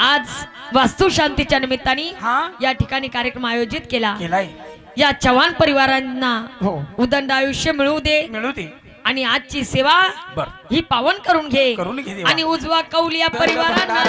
आज वास्तू शांतीच्या निमित्ताने या ठिकाणी कार्यक्रम आयोजित केला. या चव्हाण परिवारांना उदंड आयुष्य मिळू दे. मिळू दे. आणि आजची सेवा ही पावन करून घे. आणि उजवा कौल या परिवारांना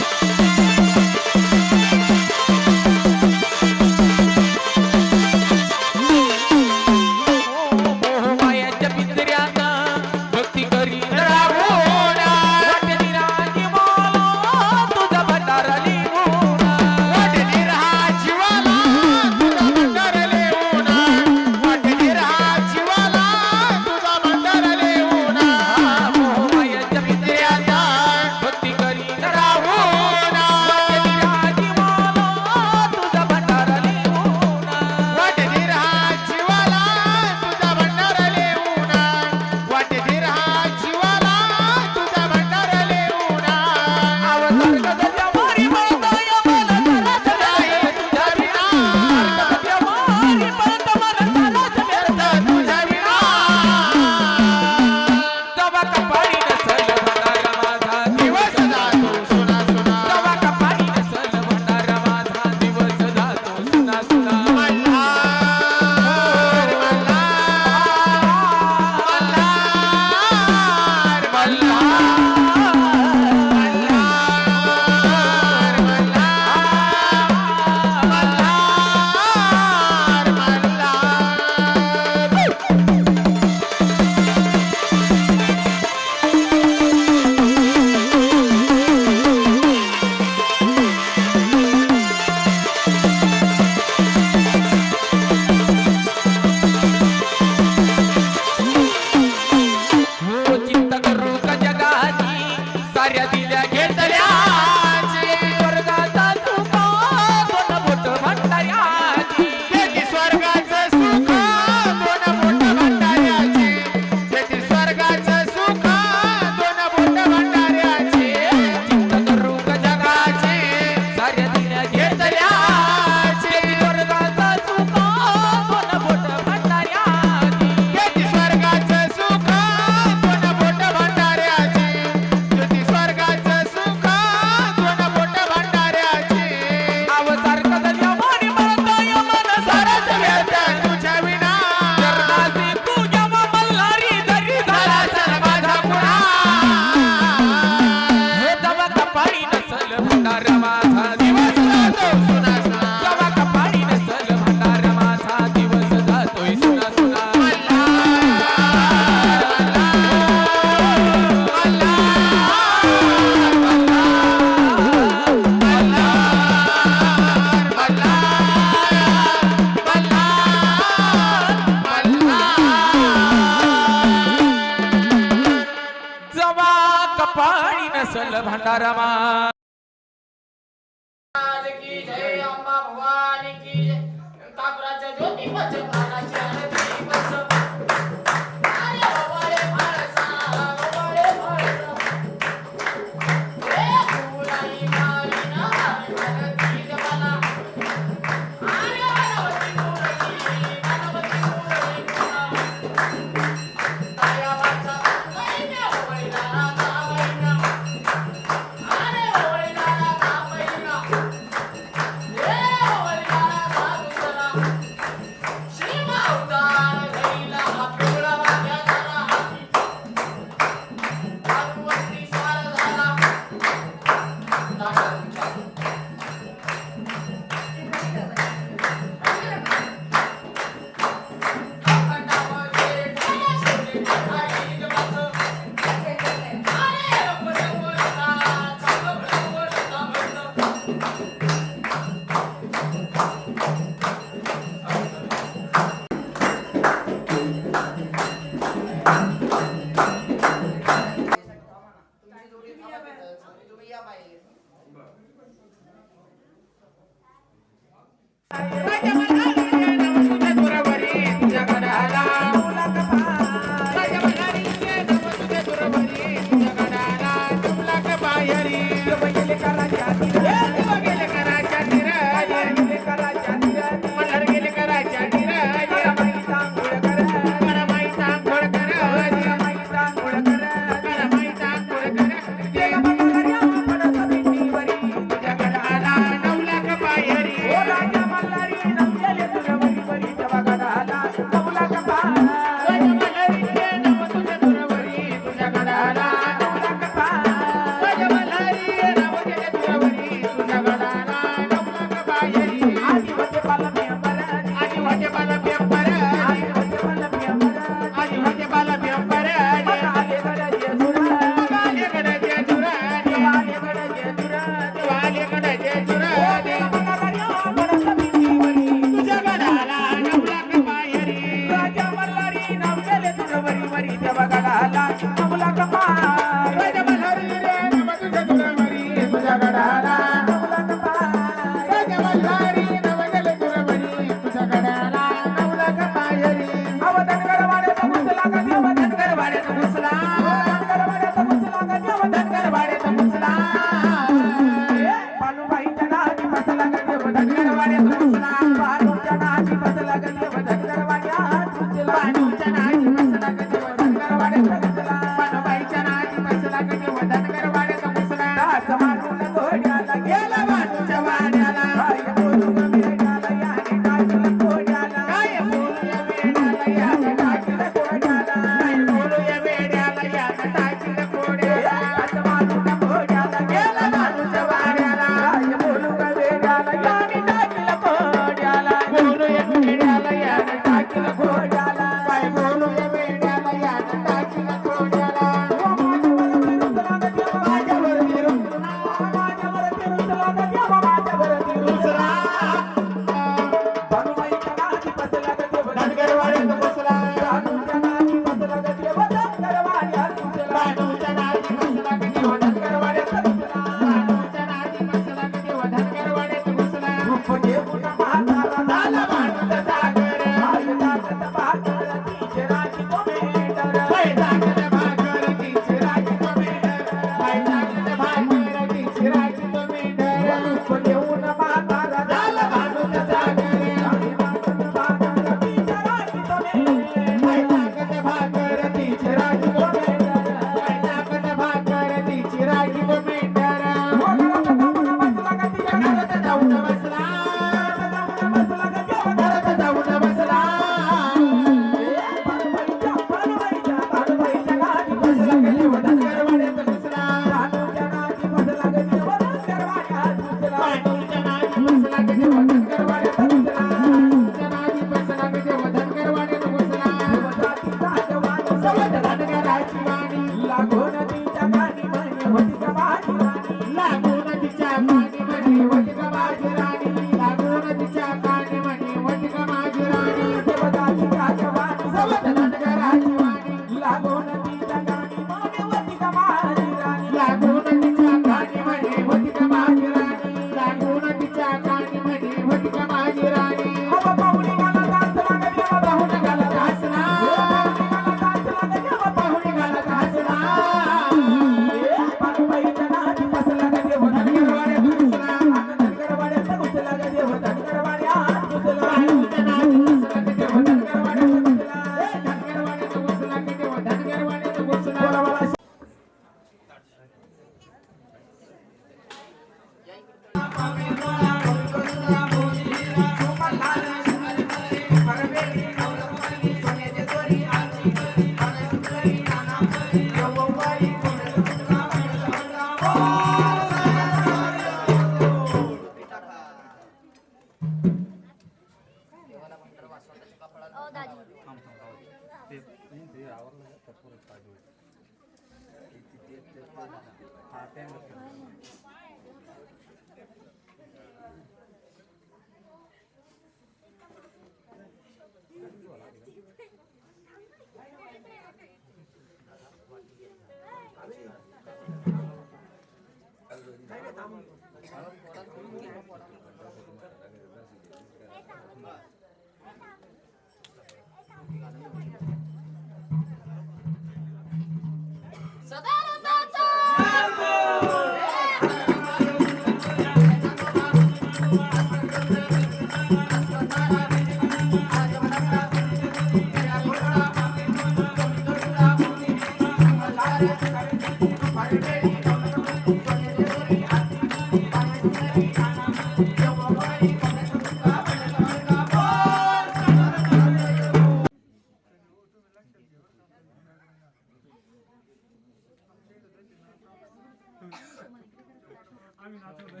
আমি না চলে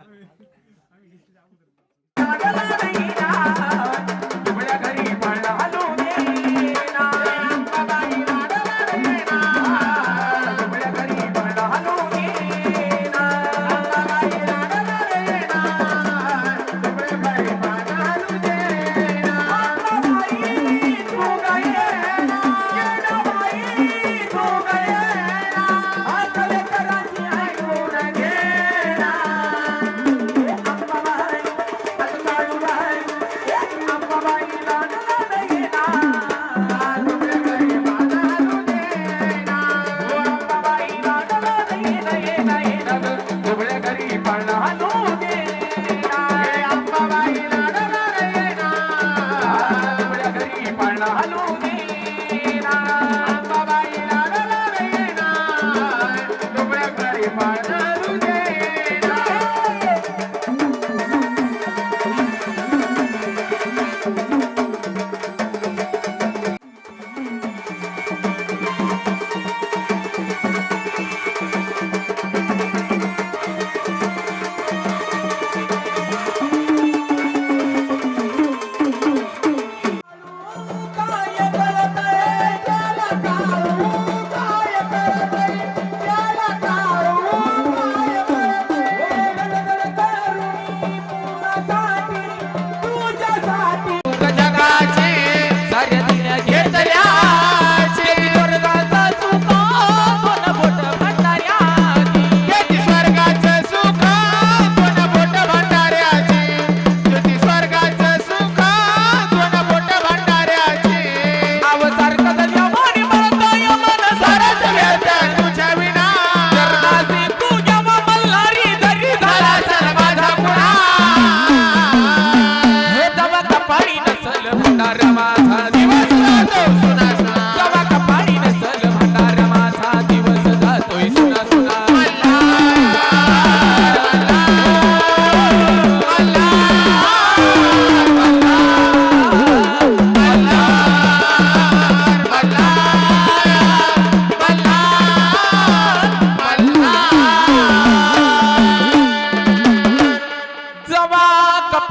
আমি আমি গেছি আমাদের I know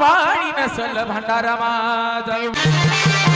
पाणी नसल भंडारा माझ.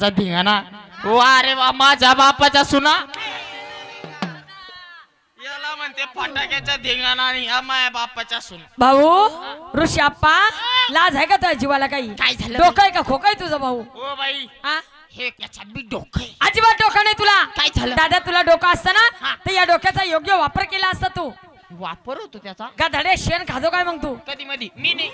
फटाक्याचा धिंगाणा वा रे वा माझ्या बापाच्या सुना याला म्हणते फटाक्याचा धिंगाणा आणि ह्या माझ्या बापाच्या सुना भाऊ ऋषाप्पा लाज आहे का तुझ्या जीवाला काही काय झालं? डोकं आहे का खोकं आहे तुझं भाऊ ओ बाई हा? हे याच्यात बी डोकं आहे. अजिबात डोकं नाही तुला काय झालं? दादा तुला डोकं असतं ना हा. तर या डोक्याचा योग्य वापर केला असता तू वापर होतो त्याचा. गाधडे शेण खातो काय मग तू? कधी मधी. मी नाही.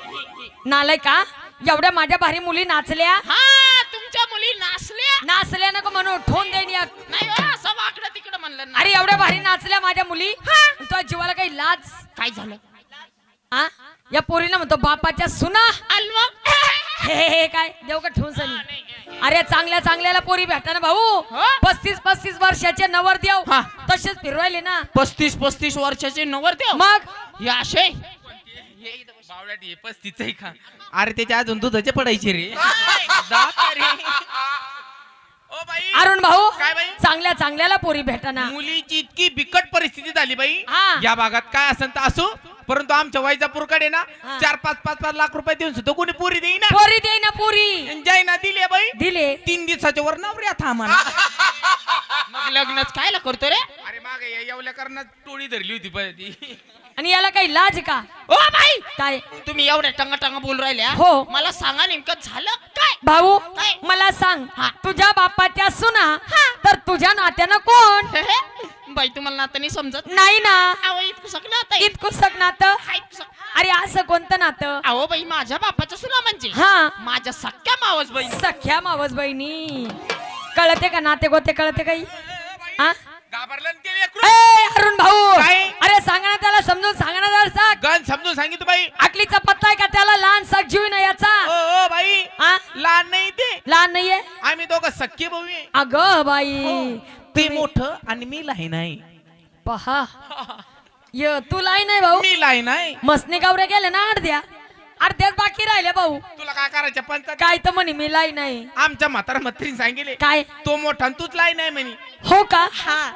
नालाय का? एवढ्या माझ्या भारी मुली नाचल्या? हा तुमच्या मुली नाचल्या? नाचल्या नको म्हणून ठोन देईन या नाही हो, असं वाकडं तिकडं म्हणलं ना अरे एवढ्या भारी नाचल्या माझ्या मुली? तुझ्या जीवाला काही लाज? काय झालं? हा या पोरीला म्हणतो बापाच्या सुना. अलवा हे हे हे काय? देव का ठेवून सनी? अरे चांगल्या चांगल्याला पोरी भेटा ना भाऊ. हो? पस्तीस पस्तीस वर्षाचे नवर देव. हा. तसेच फिरवायले ना. पस्तीस पस्तीस वर्षाचे नवरदेव मग? हे असे? हे पस्तीच आहे का? अरे त्याच्या अजून दुधाचे पडायचे रे. O by. अरुण भाऊ काय बाई? चांगल्या चांगल्याला पोरी भेटाना. मुलीची इतकी बिकट परिस्थिती झाली बाई. हा. या भागात काय असेल तर असो. परंतु आमच्या वैजापूरकडे ना हा. चार पाच पाच पाच लाख रुपये देऊन सुद्धा कोणी पुरी देईना पोरी दे ना पोरी. जाईना दिली बाई. दिले. तीन दिवसाच्या वर नवरी आता आम्हाला मग लग्नच कायला करतो रे? अरे मागे येवल्या करण्यात टोळी धरली होती बाई ती. आणि याला काही लाज का? O by! काय? तुम्ही एवढ्या टंग टंग बोल राहिल्या? हो. मला सांगा नेमकं झालं काय? भाऊ काय? मला सांग. हा. तुझ्या बापाच्या सुना तर तुझ्या नात्यानं कोण? बाई तुम्हाला नातं नाही समजत? नाही ना. अहो इतकं सगळं नातं नातं? हा, इतकं सग- अरे असं कोणतं नातं? अहो बाई माझ्या बापाचं सुना म्हणजे. हा. माझ्या सख्या मावस बाई सख्या मावस बहिणी कळते का नाते गोते कळते काही? हा? घाबरलं ना ते लेकरू. ए, अरुण भाऊ! काय? अरे सांगा ना त्याला समजून सांगा ना जरा साग गण समजून सांगितलं बाई. अकलीचा पत्ता आहे का त्याला? लहान साग जीव ना याचा. ओ ओ बाई. हा? लहान नाही ते. लहान नाहीये? आम्ही दोघं सख्खे भाऊ आहे. अग बाई. ते मोठं आणि मी लहान आहे. पहा. य तू लाई नाही भाऊ. मी लहान आहे. मसने गावरे गेले ना अर्ध्या अर्ध्याच बाकी राहिले भाऊ. तुला काय करायचं? पंचायत काय तर म्हणे मी लाई नाही. आमच्या म्हातारा म्हातारीने सांगितले. काय? तो मोठा आणि तूच लाई नाही म्हणे. हो का?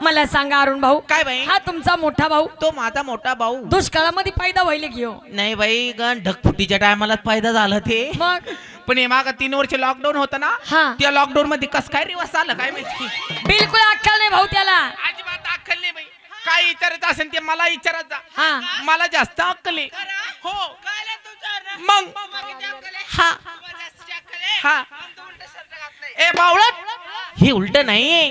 मला सांगा अरुण भाऊ. काय बाई? हा तुमचा मोठा भाऊ. तो माझा मोठा भाऊ. दुष्काळामध्ये फायदा व्हायला घेऊ नाही बाई गण ढगफुटीच्या टायमाला फायदा झाला ते. मग? पण हे माग तीन वर्ष लॉकडाऊन होतं ना हा. त्या लॉकडाऊन मध्ये कस काय रिवाज आलं काय माहिती? बिलकुल अक्कल नाही भाऊ त्याला. अजिबात अक्कल नाही बाई. काय विचारायचं असेल ते मला विचारत जा हा मला जास्त अक्कल आहे हो मग हा हा ए बावळत हे उलट नाही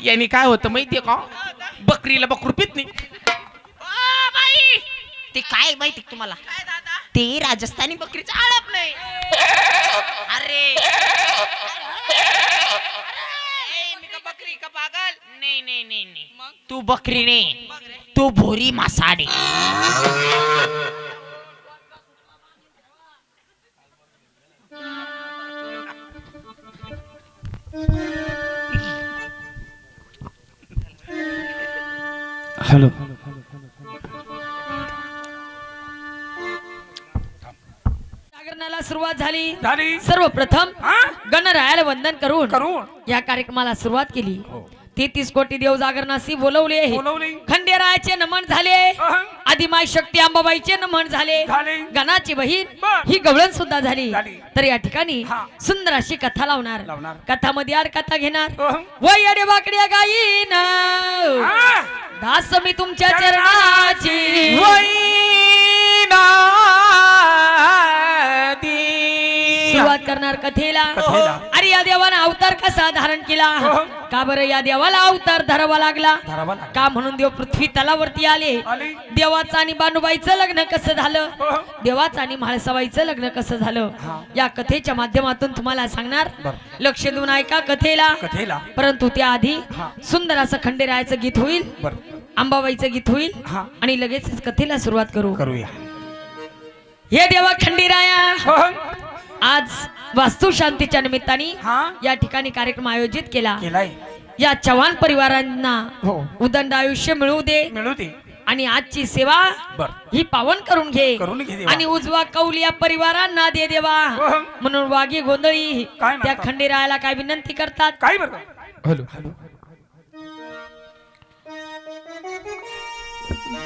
यांनी काय होतं माहितीये का बकरीला बकरू पित नाही ओ बाई ते काय माहिती तुम्हाला ते राजस्थानी बकरीचं आळप नाही अरे ए, मी का बकरी का पागल नाही नाही नाही नाही. तू बकरी नाही. तू भोरी मासाडी. हॅलो. जागरणाला सुरुवात झाली. झाली. सर्वप्रथम गणरायाला वंदन करून करून. या कार्यक्रमाला सुरुवात केली. हो. तेहतीस कोटी देव जागरणासी बोलवले बोलवली खंडेरायाचे नमन झाले. आदिमाय शक्ती अंबाबाईचे नमन झाले गणाची बहीण. ही गवळण सुद्धा झाली. तर या ठिकाणी. सुंदर अशी कथा लावणार लावणार. कथामध्ये आड कथा घेणार. वय अडे वाकड्या गायीन हा. दास मी तुमच्या चरणाची सुरुवात करणार कथेला. अरे या अवतार कसा धारण केला अहं. का बरं या देवाला अवतार धरावा लागला. का म्हणून देव पृथ्वी तलावरती आले. देवाचं आणि बानुबाईचं लग्न कसं झालं अहं. देवाचं आणि म्हाळसाबाईचं लग्न कसं झालं हा. या कथेच्या माध्यमातून तुम्हाला सांगणार. लक्ष देऊन ऐका कथेला कथेला परंतु त्याआधी हा. सुंदर असं खंडेरायाचं गीत होईल अंबाबाईचं गीत होईल हा. आणि लगेच कथेला सुरुवात करू करूया हे देवा खंडेराया अहं. आज वास्तू शांतीच्या निमित्ताने हा? या ठिकाणी कार्यक्रम आयोजित केला. केलाय. या चव्हाण परिवारांना हो. उदंड आयुष्य मिळू दे. मिळू दे. आणि आजची सेवा बर. ही पावन करून घे. करून घे देवा. आणि उजवा कौल या परिवारांना दे देवा. अहं. म्हणून वाघी गोंधळी काय त्या म्हणतात? खंडेरायाला काय विनंती करतात? काय बर हॅलो. हॅलो.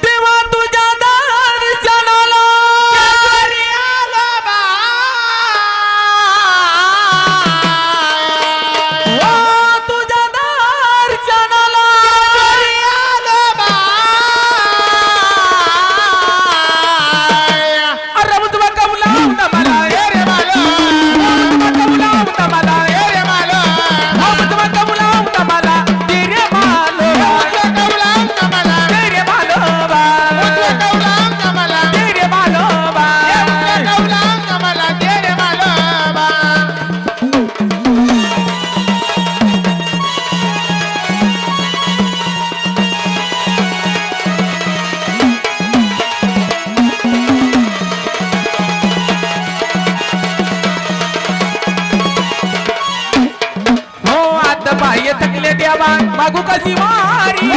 देवा तुझ्या मागू कशी मारी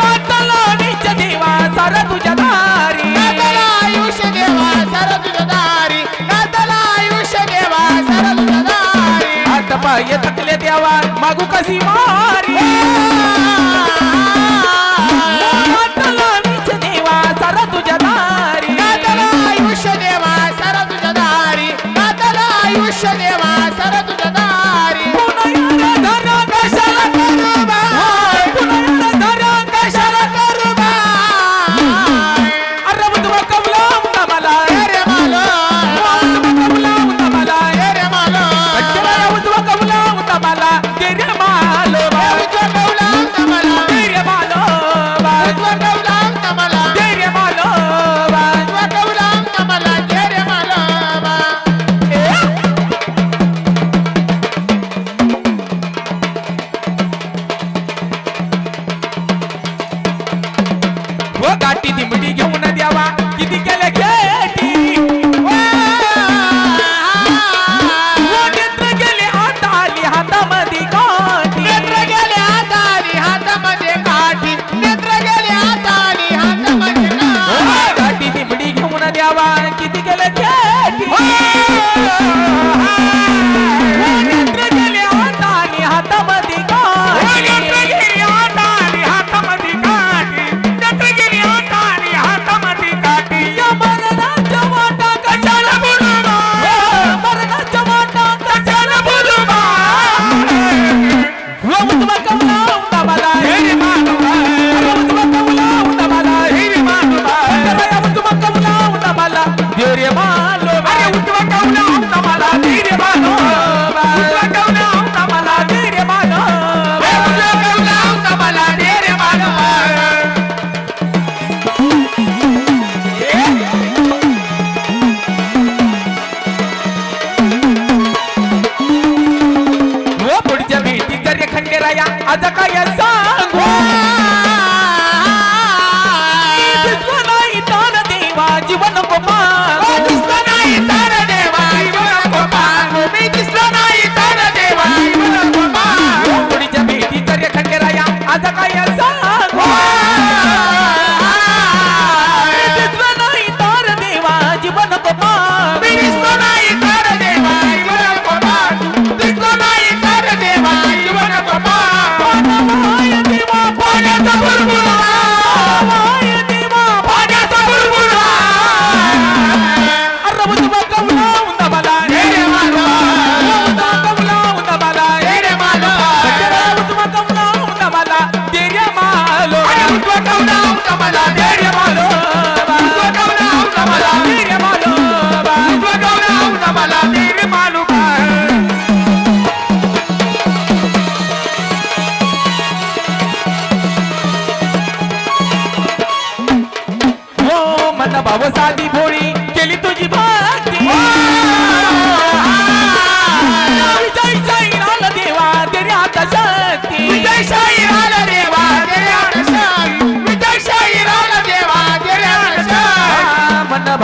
कातलानीच्या देवा सारा तुझ्या दारी. आयुष्य देवा सारा तुझ्या दारी. कातला आयुष्य देवा सारा तुझ्या दारी. आता बाह्य थकले देवा मागू कशी मारी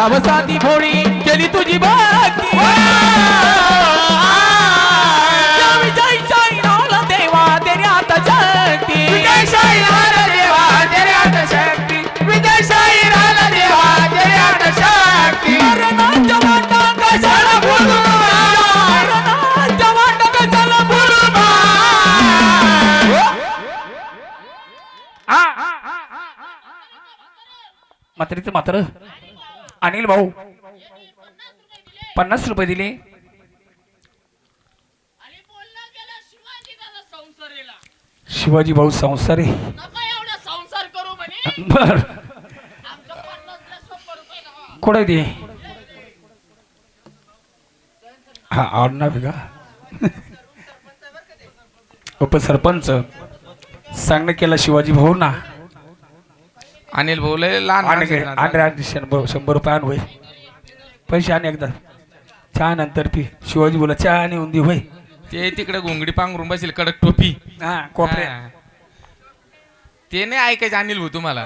साधी भोळी केली तुझी भक्ती विजय साई राल देवा तेरे हात शक्ती. विजय साई राल देवा तेरे हात शक्ती. विजय साई राल देवा तेरे हात शक्ती. मरणाच्या वाटा कशाला बोलू मरणाच्या वाटा कशाला बोलू म्हातारीचं मात्र अनिल भाऊ पन्नास रुपये दिले. शिवाजी भाऊ संसारी. बर. कुठे दे हा आडनाव का? उपसरपंच. सांगणं केलं शिवाजी भाऊ ना अनिल बोले लहान आणि माणसं शंभर शंभर रुपये आण होय पैसे आण एकदा. चहा नंतर पी. शिवाजी बोला चहा आणि उंदी होय ते तिकडे घोंगडी पांघरून बसेल कडक टोपी. हा कोपरे हा. ते नाही ऐकायचं अनिल भाऊ तुम्हाला.